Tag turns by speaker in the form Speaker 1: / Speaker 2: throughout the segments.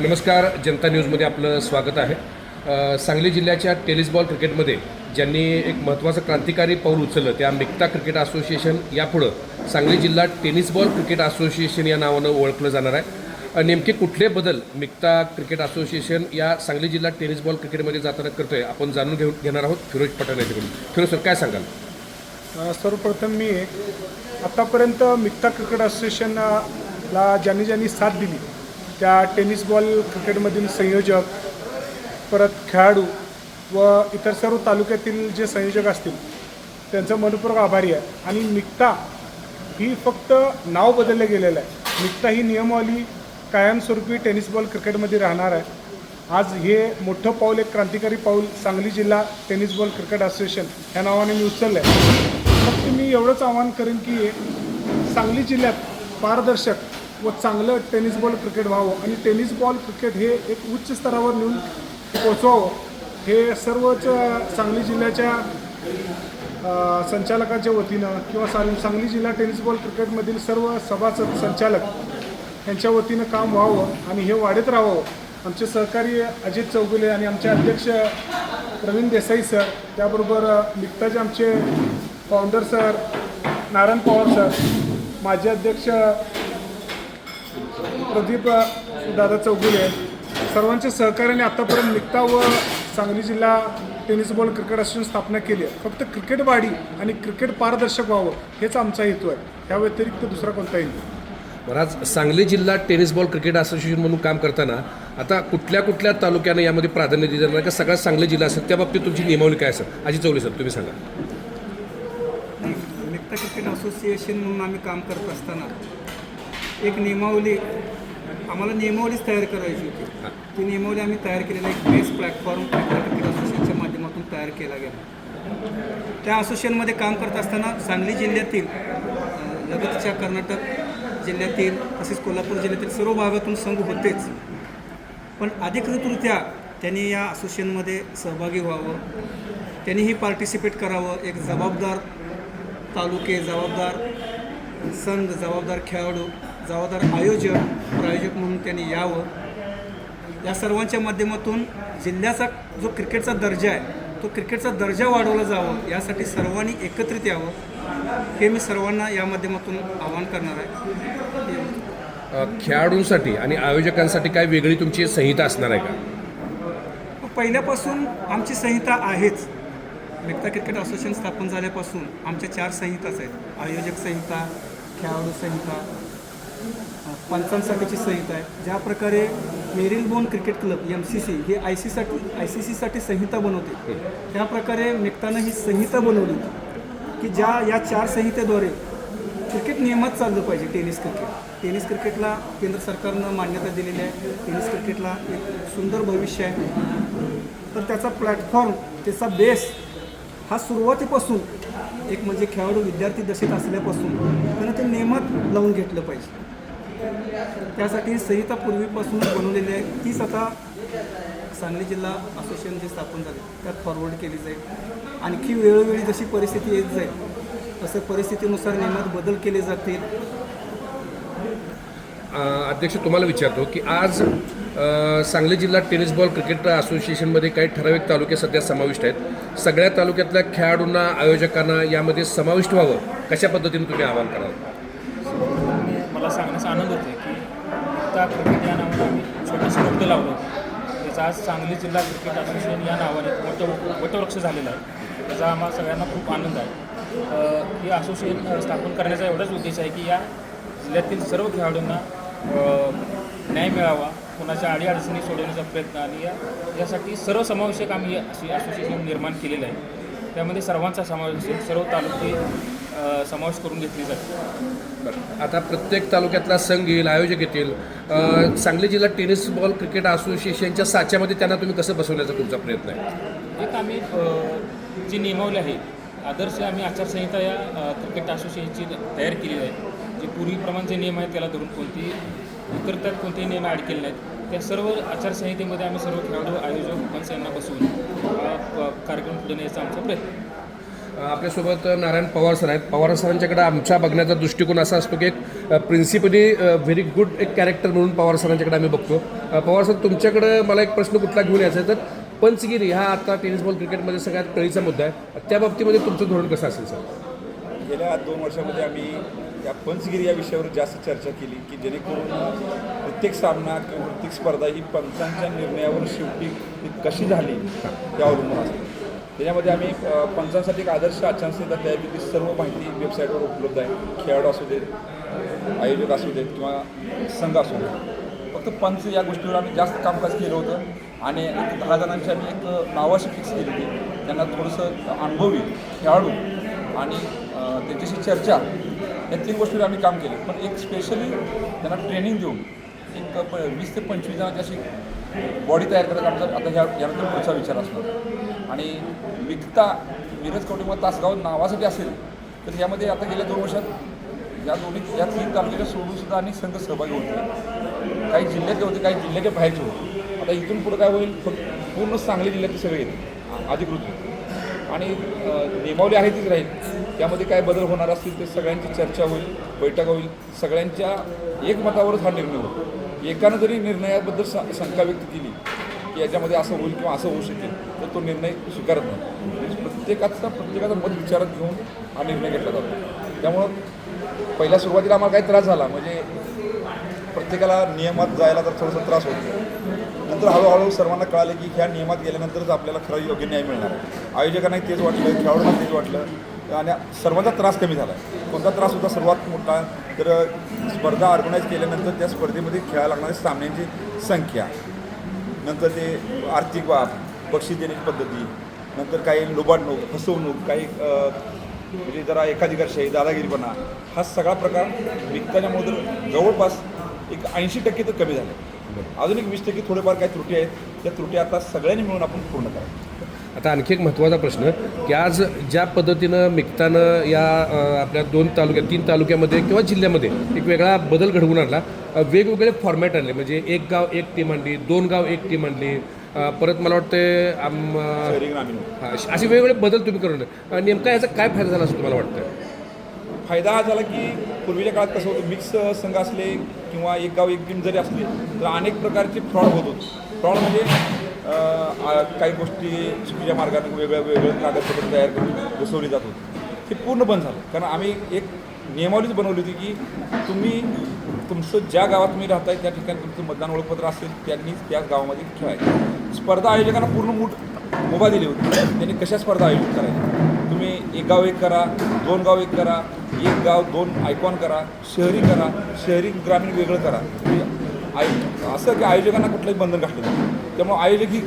Speaker 1: नमस्कार जनता न्यूजमध्ये आपलं स्वागत आहे. सांगली जिल्ह्याच्या टेनिस बॉल क्रिकेटमध्ये ज्यांनी एक महत्त्वाचं क्रांतिकारी पाऊल उचललं त्या मिक्ता क्रिकेट असोसिएशन यापुढं सांगली जिल्हा टेनिस बॉल क्रिकेट असोसिएशन या नावानं ओळखलं जाणार आहे. नेमके कुठले बदल मिक्ता क्रिकेट असोसिएशन या सांगली जिल्हा टेनिस बॉल क्रिकेटमध्ये जाताना करतो आहे आपण जाणून घेऊ घेणार आहोत फिरोज पठाण यांच्याकडून. फिरोज सर काय सांगाल?
Speaker 2: सर्वप्रथम मी आत्तापर्यंत मिक्ता क्रिकेट असोसिएशनला ज्यांनी ज्यांनी साथ दिली त्या टेनिस बॉल क्रिकेटमधील संयोजक परत खेळाडू व इतर सर्व तालुक्यातील जे संयोजक असतील त्यांचं मनपूर्वक आभारी आहे. आणि मिक्ता ही फक्त नाव बदललं गेलेलं आहे. मिक्ता ही नियमावली कायमस्वरूपी टेनिस बॉल क्रिकेटमध्ये राहणार आहे. आज हे मोठं पाऊल एक क्रांतिकारी पाऊल सांगली जिल्हा टेनिस बॉल क्रिकेट असोसिएशन ह्या नावाने मी उचललं आहे फक्त मी एवढंच आवाहन करेन की सांगली जिल्ह्यात पारदर्शक व चांगलं टेनिस बॉल क्रिकेट व्हावं. आणि टेनिस बॉल क्रिकेट हे एक उच्च स्तरावर नेऊन पोचवावं हे सर्वच सांगली जिल्ह्याच्या संचालकाच्या वतीनं किंवा सांग सांगली जिल्हा टेनिस बॉल क्रिकेटमधील सर्व सभासद संचालक यांच्या वतीनं काम व्हावं आणि हे वाढत राहावं. आमचे सहकारी अजित चौगुले आणि आमचे अध्यक्ष प्रवीण देसाई सर त्याबरोबर निकताचे आमचे founder sir Narayan Pawar sir माजी अध्यक्ष प्रदीप दादा चौगुले सर्वांच्या सहकार्याने आतापर्यंत निघता व सांगली जिल्हा टेनिस बॉल क्रिकेट असोसिएशन स्थापना केली आहे. फक्त क्रिकेट वाढी आणि क्रिकेट पारदर्शक व्हावं हेच आमचा हेतू आहे. या व्यतिरिक्त दुसरा कोणताही नाही.
Speaker 1: बरं आज सांगली जिल्हा टेनिस बॉल क्रिकेट असोसिएशन म्हणून काम करताना आता कुठल्या कुठल्या तालुक्यानं यामध्ये प्राधान्य दिलं जाणार? का सगळ्यात सांगली जिल्हा असेल त्या बाबतीत तुमची नियमावली काय असेल? अजित चौले सर तुम्ही सांगा.
Speaker 3: क्रिकेट असोसिएशन म्हणून आम्ही काम करत असताना एक नियमावली आम्हाला नियमावलीच तयार करायची होती. ती नियमावली आम्ही तयार केलेला एक बेस प्लॅटफॉर्म क्रिकेट असोसिएशनच्या माध्यमातून तयार केला गेला. त्या असोसिएशनमध्ये काम करत असताना सांगली जिल्ह्यातील लगतच्या कर्नाटक जिल्ह्यातील तसेच कोल्हापूर जिल्ह्यातील सर्व भागातून संघ होतेच. पण अधिकृतरित्या त्यांनी या असोसिएशनमध्ये सहभागी व्हावं. त्यांनीही ही पार्टिसिपेट करावं. एक जबाबदार तालुके जबाबदार संघ जबाबदार खेळाडू जबाबदार आयोजक प्रायोजक म्हणून त्यांनी यावं. या सर्वांच्या माध्यमातून जिल्ह्याचा जो क्रिकेटचा दर्जा आहे तो क्रिकेटचा दर्जा वाढवला जावं यासाठी सर्वांनी एकत्रित यावं हे मी सर्वांना या माध्यमातून आवाहन करणार आहे.
Speaker 1: खेळाडूंसाठी आणि आयोजकांसाठी काय वेगळी तुमची संहिता असणार आहे का?
Speaker 3: पहिल्यापासून आमची संहिता आहेच. मिक्ता क्रिकेट असोसिएशन स्थापन झाल्यापासून आमच्या चार संहिताच आहेत. आयोजक संहिता खेळाडू संहिता पंचांसाठीची संहिता आहे. ज्या प्रकारे Marylebone cricket club M C C हे आय सीसाठी आय सी सीसाठी संहिता बनवते. त्या प्रकारे निघताना ही संहिता बनवली की ज्या या चार संहितेद्वारे क्रिकेट नियमात चाललं पाहिजे टेनिस क्रिकेट. टेनिस क्रिकेटला केंद्र सरकारनं मान्यता दिलेली आहे. टेनिस क्रिकेटला एक सुंदर भविष्य आहे. तर त्याचा प्लॅटफॉर्म त्याचा बेस हा सुरुवातीपासून एक म्हणजे खेळाडू विद्यार्थी दशेत असल्यापासून त्यांना ते नियमात लावून घेतलं पाहिजे. त्यासाठी संहिता पूर्वीपासून बनवलेली आहे. तीच आता सांगली जिल्हा असोसिएशन जे स्थापन झाले त्यात फॉरवर्ड केली जाईल. आणखी वेळोवेळी जशी परिस्थिती येत जाईल तसं परिस्थितीनुसार नियमात बदल केले जातील.
Speaker 1: अध्यक्ष तुम्हाला विचारतो की आज सांगली जिल्हा टेनिस बॉल क्रिकेट असोसिएशनमध्ये काही ठराविक तालुके सध्या समाविष्ट आहेत. सगळ्या तालुक्यातल्या खेळाडूंना आयोजकांना यामध्ये समाविष्ट व्हावं कशा पद्धतीने तुम्ही आवाहन कराल?
Speaker 4: मला सांगण्याचा आनंद होतो की त्या क्रिकेट या नावाने आम्ही छोटंसं वृत्त लावलं होतं. त्याचा आज सांगली जिल्हा क्रिकेट असोसिएशन या नावाने मोठं वटवृक्ष झालेला आहे. त्याचा आम्हाला सगळ्यांना खूप आनंद आहे. ही हे असोसिएशन स्थापन करण्याचा एवढाच उद्देश आहे की या जिल्ह्यातील सर्व खेळाडूंना न्याय मिळावा कोणाच्या अडीअडचणी सोडवण्याचा प्रयत्न आणि या यासाठी सर्वसमावेशक आम्ही अशी असोसिएशन निर्माण केलेलं आहे. त्यामध्ये सर्वांचा समावेश सर्व तालुके समावेश करून घेतली जाते
Speaker 1: बरं. आता प्रत्येक तालुक्यातला संघ येईल आयोजक येतील. सांगली जिल्हा टेनिस बॉल क्रिकेट असोसिएशनच्या साच्यामध्ये त्यांना तुम्ही कसं बसवण्याचा तुमचा प्रयत्न आहे?
Speaker 4: एक आम्ही जी नियमावली आहे आदर्श आम्ही आचारसंहिता या क्रिकेट असोसिएशनची तयार केलेली आहे. जे पूर्वीप्रमाणे जे नियम आहेत त्याला धरून कोणती इतर त्यात कोणतेही नियम ॲड केले नाहीत. त्या सर्व आचारसंहितेमध्ये आम्ही सर्व खेळाडू आयोजक पंच यांना बसवून हा कार्यक्रम पुढे नेण्याचा आमचा प्रयत्न
Speaker 1: आपल्यासोबत नारायण पवार सर आहेत. पवार सरांच्याकडे आमच्या बघण्याचा दृष्टिकोन असा असतो की एक प्रिन्सिपली व्हेरी गुड एक कॅरेक्टर म्हणून पवार सरांच्याकडे आम्ही बघतो. पवार सर तुमच्याकडे मला एक प्रश्न कुठला घेऊन यायचा आहे? तर पंचगिरी हा आता टेनिस बॉल क्रिकेटमध्ये सगळ्यात कळीचा मुद्दा आहे. त्या बाबतीमध्ये तुमचं धोरण कसं असेल सर?
Speaker 5: गेल्या दोन वर्षामध्ये आम्ही या पंचगिरी या विषयावर जास्त चर्चा केली की जेणेकरून प्रत्येक सामना किंवा प्रत्येक स्पर्धा ही पंचांच्या निर्णयावर शेवटी कशी झाली ते अवलंबून असते. त्याच्यामध्ये आम्ही पंचांसाठी एक आदर्श आचारसंहिता तयार केली. सर्व माहिती वेबसाईटवर उपलब्ध आहे. खेळाडू असू देत आयोजक असू देत किंवा संघ असू देत. फक्त पंच या गोष्टीवर आम्ही जास्त कामकाज केलं होतं. आणि एक दहा जणांची आम्ही एक नावाशी फिक्स केली होती. त्यांना थोडंसं अनुभवी खेळाडू आणि त्यांच्याशी चर्चा या तीन गोष्टीवर आम्ही काम केलं. पण एक स्पेशली त्यांना ट्रेनिंग देऊन एक प वीस ते पंचवीस जणांची अशी बॉडी तयार करत आमचा आता ह्या यानंतर पुढचा विचार असणार. आणि विकता मिरज कौटुंब तासगाव नावासाठी असेल तर यामध्ये आता गेल्या दोन वर्षात या दोन्ही या तीन तालुक्याच्या सोडून सुद्धा आणि संघ सहभागी होते काही जिल्ह्यातले होते काही जिल्ह्याच्या बाहेरचे होते. आता इथून पुढं काय होईल? फक्त पूर्ण सांगली जिल्ह्यातले सगळे येतील अधिकृत. आणि नेमावली नियमावली आहे तीच राहील. त्यामध्ये काय बदल होणार असतील ते सगळ्यांची चर्चा होईल बैठक होईल. सगळ्यांच्या एकमतावरच हा निर्णय होईल. एकानं जरी निर्णयाबद्दल शंका व्यक्त केली की याच्यामध्ये असं होईल किंवा असं होऊ शकेल तर तो निर्णय स्वीकारत नाही. म्हणजे प्रत्येकाचा प्रत्येकाचं मत विचारात घेऊन हा निर्णय घेतला जातो. त्यामुळं पहिल्या सुरुवातीला आम्हाला काही त्रास झाला. म्हणजे प्रत्येकाला नियमात जायला तर थोडासा त्रास होतो. नंतर हळूहळू सर्वांना कळालं की ह्या नियमात गेल्यानंतरच आपल्याला खरं योग्य न्याय मिळणार आहे. आयोजकांनाही तेच वाटलं खेळाडूंना तेच वाटलं. आणि सर्वांचा त्रास कमी झाला आहे कोणता त्रास होता? सर्वात मोठा. तर स्पर्धा ऑर्गनाईज केल्यानंतर त्या स्पर्धेमध्ये खेळायला लागणाऱ्या सामन्यांची संख्या. नंतर ते आर्थिक बाब बक्षीस देण्याची पद्धती नंतर काही लुबाडणूक फसवणूक काही म्हणजे जरा एकाधिकारशाही दादागिरीपणा हा सगळा प्रकार विकताच्यामुळे जवळपास एक ऐंशी टक्के तर कमी झाले. अजून एक वीस टक्के थोडेफार काही त्रुटी आहेत. त्या त्रुटी आता सगळ्यांनी मिळून आपण पूर्ण करायच्या
Speaker 1: आता आणखी एक महत्त्वाचा प्रश्न की आज ज्या पद्धतीनं मिक्तानं या आपल्या दोन तालुक्यात तीन तालुक्यामध्ये किंवा जिल्ह्यामध्ये एक वेगळा बदल घडवून आणला वेगवेगळे फॉर्मॅट आणले. म्हणजे एक गाव एक टीम आणली दोन गाव एक टीम आणली परत मला वाटतं आम- असे वेगवेगळे बदल तुम्ही करून नेमका याचा काय फायदा झाला असं तुम्हाला वाटतं
Speaker 5: फायदा हा झाला की पूर्वीच्या काळात कसं होतं मिक्स संघ असले किंवा एक गाव एक टीम जरी असले तर अनेक प्रकारचे फ्रॉड होत होते. फ्रॉड म्हणजे काही गोष्टी चुकीच्या मार्गाने वेगळ्या वेगळ्या कागदपत्र तयार करून बसवली जात होती ते पूर्ण बंद झालं. कारण आम्ही एक नियमावलीच बनवली होती की तुम्ही तुमचं ज्या गावात तुम्ही राहताय त्या ठिकाणी तुमचं मतदान ओळखपत्र असेल त्यांनी त्याच गावामध्ये खेळायचं. स्पर्धा आयोजकांना पूर्ण मूठ मुभा दिली होती. त्यांनी कशा स्पर्धा आयोजित करायच्या? तुम्ही एक गाव एक करा दोन गाव एक करा एक गाव दोन आयकॉन करा शहरी करा शहरी ग्रामीण वेगळं करा. म्हणजे तुम्ही आय असं की आयोजकांना कुठलंही बंधन घातलं त्यामुळं त्यामुळे आयोजक ही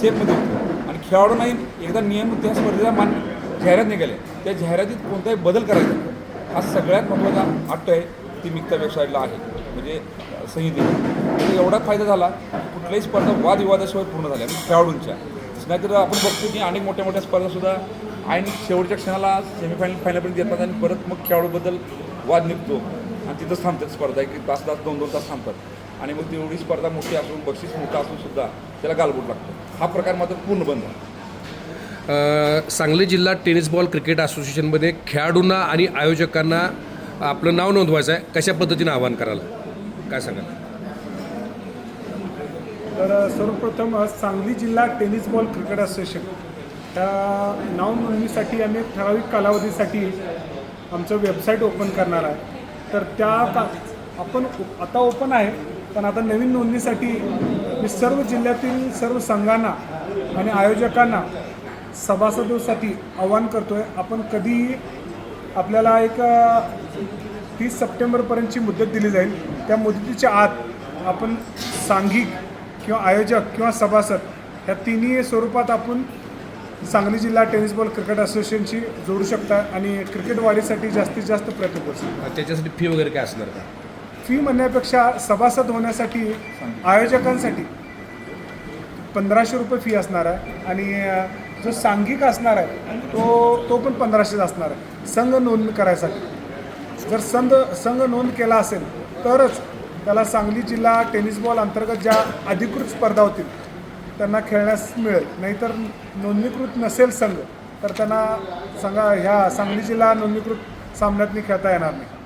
Speaker 5: सेफमध्ये होते. आणि खेळाडूंनाही एकदा नियम त्या स्पर्धेला मान जाहिरात निघाले. त्या जाहिरातीत कोणताही बदल करायचा हा सगळ्यात महत्त्वाचा अट्ट आहे ती मिक्ता वेबसाईटला आहे. म्हणजे संहितेला एवढा फायदा झाला कुठल्याही स्पर्धा वादविवादाशिवाय पूर्ण झाल्या. म्हणजे खेळाडूंच्या. नाहीतर आपण बघतो की अनेक मोठ्या मोठ्या स्पर्धासुद्धा आणि शेवटच्या क्षणाला सेमीफायनल फायनलपर्यंत येतात आणि परत मग खेळाडूबद्दल वाद निघतो. आणि तिथंच थांबतात स्पर्धा. एक तास तास दोन दोन तास थांबतात. आणि मग तेवढी स्पर्धा मोठी असून बक्षीस मोठा असून सुद्धा त्याला गालबोट लागतं. हा प्रकार मात्र पूर्ण बंद
Speaker 1: अ, सांगली जिल्हा टेनिस बॉल क्रिकेट असोसिएशनमध्ये खेळाडूंना आणि आयोजकांना आपलं नाव नोंदवायचं आहे. कशा पद्धतीनं आवाहन कराल? काय सांगाल?
Speaker 2: तर सर्वप्रथम सांगली जिल्हा टेनिस बॉल क्रिकेट असोसिएशन. त्या नाव नोंदणीसाठी आम्ही एक ठराविक कालावधीसाठी आमचं वेबसाईट ओपन करणार आहे. तर त्या का आपण ओ- आता ओपन आहे पण आता नवीन नोंदणीसाठी मी सर्व जिल्ह्यातील सर्व संघांना आणि आयोजकांना सभासदांसाठी आवाहन करतो आहे आपण कधीही आपल्याला एक तीस सप्टेंबरपर्यंतची मुदत दिली जाईल. त्या मुदतीच्या आत आपण सांघिक किंवा आयोजक किंवा सभासद ह्या तिन्ही स्वरूपात आपण सांगली जिल्हा टेनिस बॉल क्रिकेट असोसिएशनशी जोडू शकता आणि क्रिकेट वाढीसाठी जास्तीत जास्त प्रयत्न करू शकता.
Speaker 1: त्याच्यासाठी फी वगैरे काय असणार का?
Speaker 2: फी म्हणण्यापेक्षा सभासद होण्यासाठी आयोजकांसाठी पंधराशे रुपये फी असणार आहे. आणि जो सांघिक असणार आहे तो तो पण पंधराशेच असणार आहे. संघ नोंद करायसाठी. जर संघ संघ नोंद केला असेल तरच त्याला सांगली जिल्हा टेनिस बॉल अंतर्गत ज्या अधिकृत स्पर्धा होतील त्यांना खेळण्यास मिळेल. नाहीतर नोंदणीकृत नसेल संघ तर त्यांना सांगा ह्या सांगली जिल्हा नोंदणीकृत सामन्यात खेळता येणार नाही.